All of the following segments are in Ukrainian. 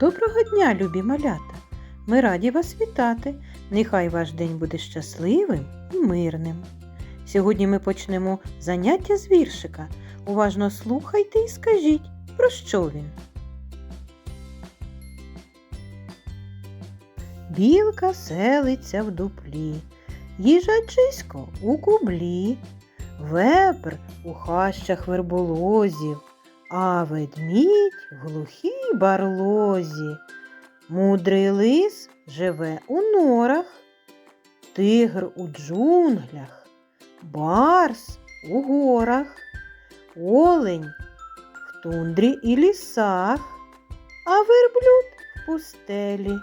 Доброго дня, любі малята! Ми раді вас вітати. Нехай ваш день буде щасливим і мирним. Сьогодні ми почнемо заняття з віршика. Уважно слухайте і скажіть, про що він. Білка селиться в дуплі, їжачисько у кублі, вепр у хащах верболозів, а ведмідь в глухій барлозі. Мудрий лис живе у норах, тигр у джунглях, барс у горах, олень в тундрі і лісах, а верблюд в пустелі,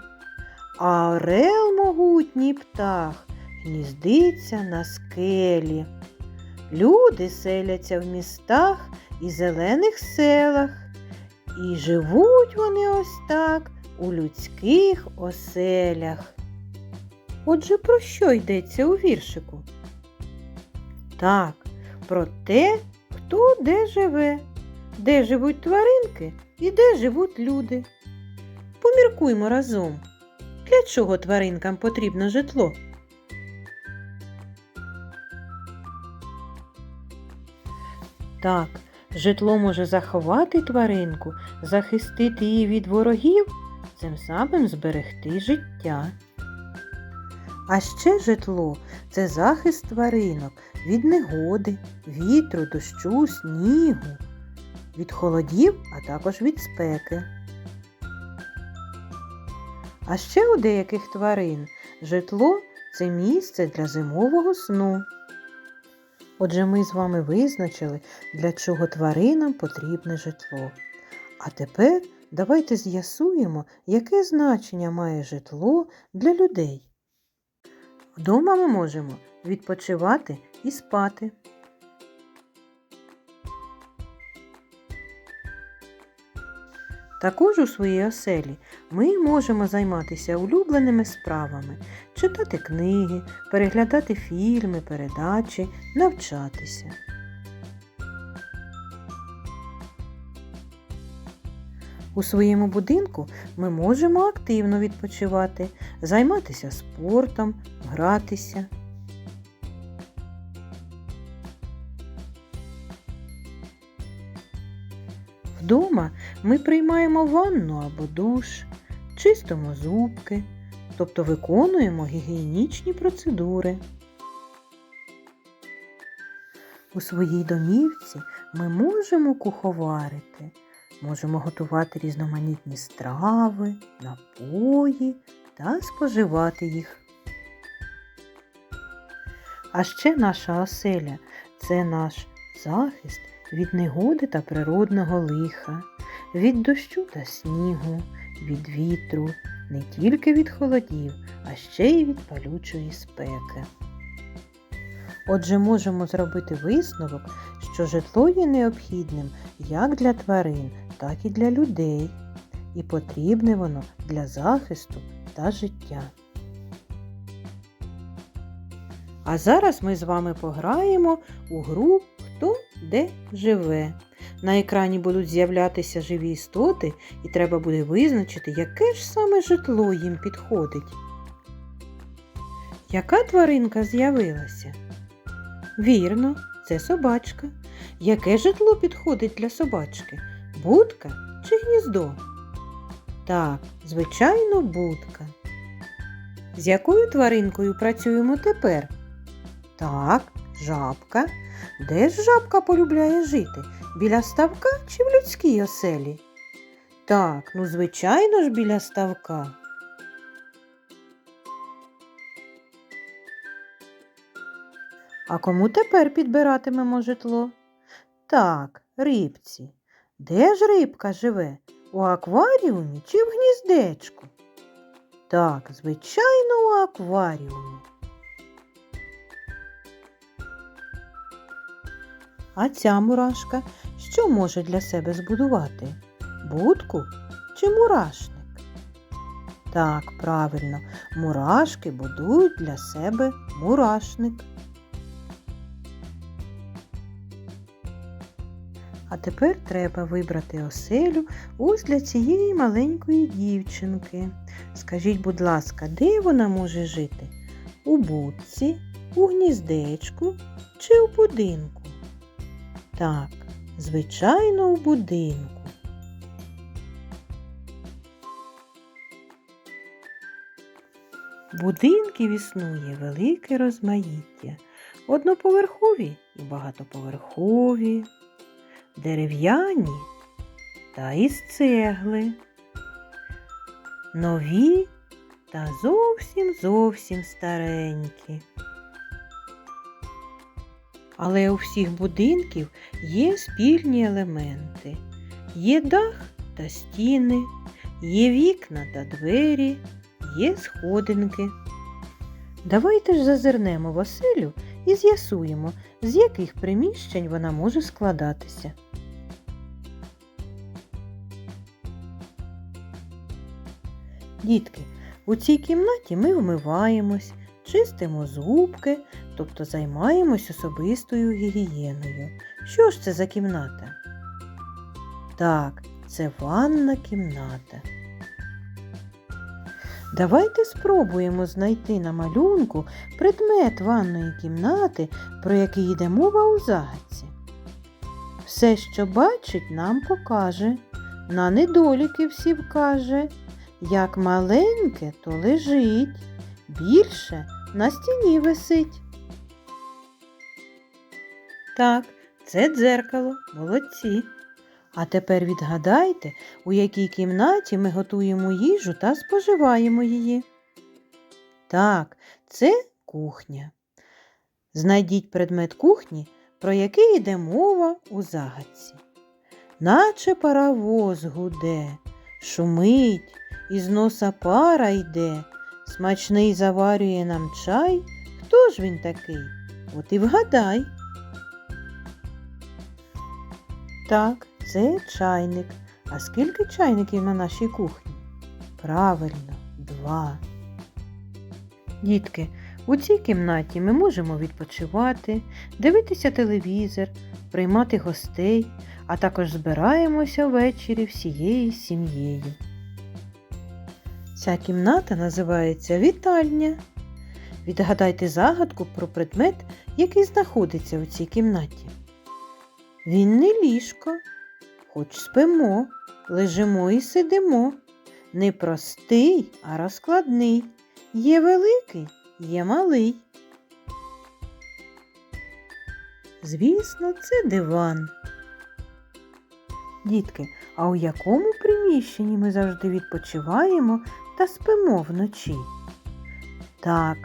а орел могутній птах гніздиться на скелі. Люди селяться в містах і зелених селах, і живуть вони ось так у людських оселях. Отже, про що йдеться у віршику? Так, про те, хто де живе, де живуть тваринки і де живуть люди. Поміркуймо разом, для чого тваринкам потрібно житло. Так, житло може заховати тваринку, захистити її від ворогів, цим самим зберегти життя. А ще житло це захист тваринок від негоди, вітру, дощу, снігу, від холодів, а також від спеки. А ще у деяких тварин житло це місце для зимового сну. Отже, ми з вами визначили, для чого тваринам потрібне житло. А тепер давайте з'ясуємо, яке значення має житло для людей. Вдома ми можемо відпочивати і спати. Також у своїй оселі ми можемо займатися улюбленими справами, читати книги, переглядати фільми, передачі, навчатися. У своєму будинку ми можемо активно відпочивати, займатися спортом, гратися. Вдома ми приймаємо ванну або душ, чистимо зубки, тобто виконуємо гігієнічні процедури. У своїй домівці ми можемо куховарити, можемо готувати різноманітні страви, напої та споживати їх. А ще наша оселя це наш захист від негоди та природного лиха, від дощу та снігу, від вітру, не тільки від холодів, а ще й від палючої спеки. Отже, можемо зробити висновок, що житло є необхідним як для тварин, так і для людей, і потрібне воно для захисту та життя. А зараз ми з вами пограємо у гру Хто де живе. На екрані будуть з'являтися живі істоти, і треба буде визначити, яке ж саме житло їм підходить. Яка тваринка з'явилася? Вірно, це собачка. Яке житло підходить для собачки? Будка чи гніздо? Так, звичайно, будка. З якою тваринкою працюємо тепер? Так, жабка. Де ж жабка полюбляє жити? Біля ставка чи в людській оселі? Так, ну звичайно ж біля ставка. А кому тепер підбиратимемо житло? Так, рибці. Де ж рибка живе? У акваріумі чи в гніздечку? Так, звичайно, у акваріумі. А ця мурашка що може для себе збудувати? Будку чи мурашник? Так, правильно, мурашки будують для себе мурашник. А тепер треба вибрати оселю ось для цієї маленької дівчинки. Скажіть, будь ласка, де вона може жити? У будці, у гніздечку чи у будинку? Так, звичайно, у будинку. Будинків існує велике розмаїття. Одноповерхові і багатоповерхові, дерев'яні та із цегли, нові та зовсім зовсім старенькі. Але у всіх будинків є спільні елементи. Є дах та стіни, є вікна та двері, є сходинки. Давайте ж зазирнемо в оселю і з'ясуємо, з яких приміщень вона може складатися. Дітки, у цій кімнаті ми вмиваємось, чистимо зубки, тобто займаємось особистою гігієною. Що ж це за кімната? Так, це ванна кімната. Давайте спробуємо знайти на малюнку предмет ванної кімнати, про який йде мова у загадці. Все, що бачить, нам покаже, на недоліки всі вкаже. Як маленьке, то лежить, більше на стіні висить. Так, це дзеркало, молодці. А тепер відгадайте, у якій кімнаті ми готуємо їжу та споживаємо її. Так, це кухня. Знайдіть предмет кухні, про який йде мова у загадці. Наче паровоз гуде, шумить, із носа пара йде, смачний заварює нам чай. Хто ж він такий? От і вгадай. Так, це чайник. А скільки чайників на нашій кухні? Правильно, два. Дітки, у цій кімнаті ми можемо відпочивати, дивитися телевізор, приймати гостей, а також збираємося ввечері всією сім'єю. Ця кімната називається вітальня. Відгадайте загадку про предмет, який знаходиться у цій кімнаті. Він не ліжко, хоч спимо, лежимо і сидимо. Не простий, а розкладний. Є великий, є малий. Звісно, це диван. Дітки, а у якому приміщенні ми завжди відпочиваємо та спимо вночі? Так,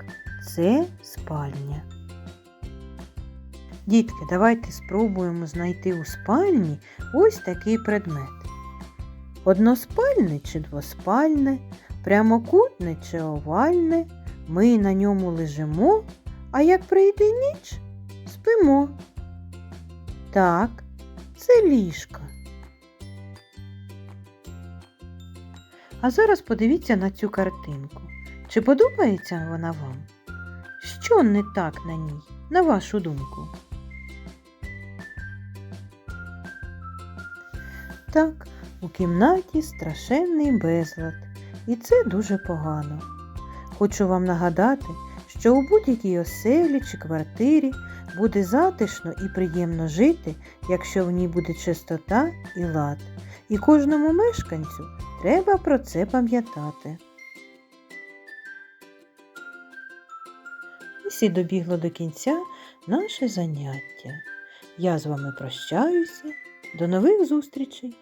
це спальня. Дітки, давайте спробуємо знайти у спальні ось такий предмет. Односпальне чи двоспальне, прямокутне чи овальне, ми на ньому лежимо, а як прийде ніч, спимо. Так, це ліжко. А зараз подивіться на цю картинку. Чи подобається вона вам? Що не так на ній, на вашу думку? Так, у кімнаті страшенний безлад, і це дуже погано. Хочу вам нагадати, що у будь-якій оселі чи квартирі буде затишно і приємно жити, якщо в ній буде чистота і лад. І кожному мешканцю треба про це пам'ятати. Усі добігло до кінця наше заняття. Я з вами прощаюся. До нових зустрічей!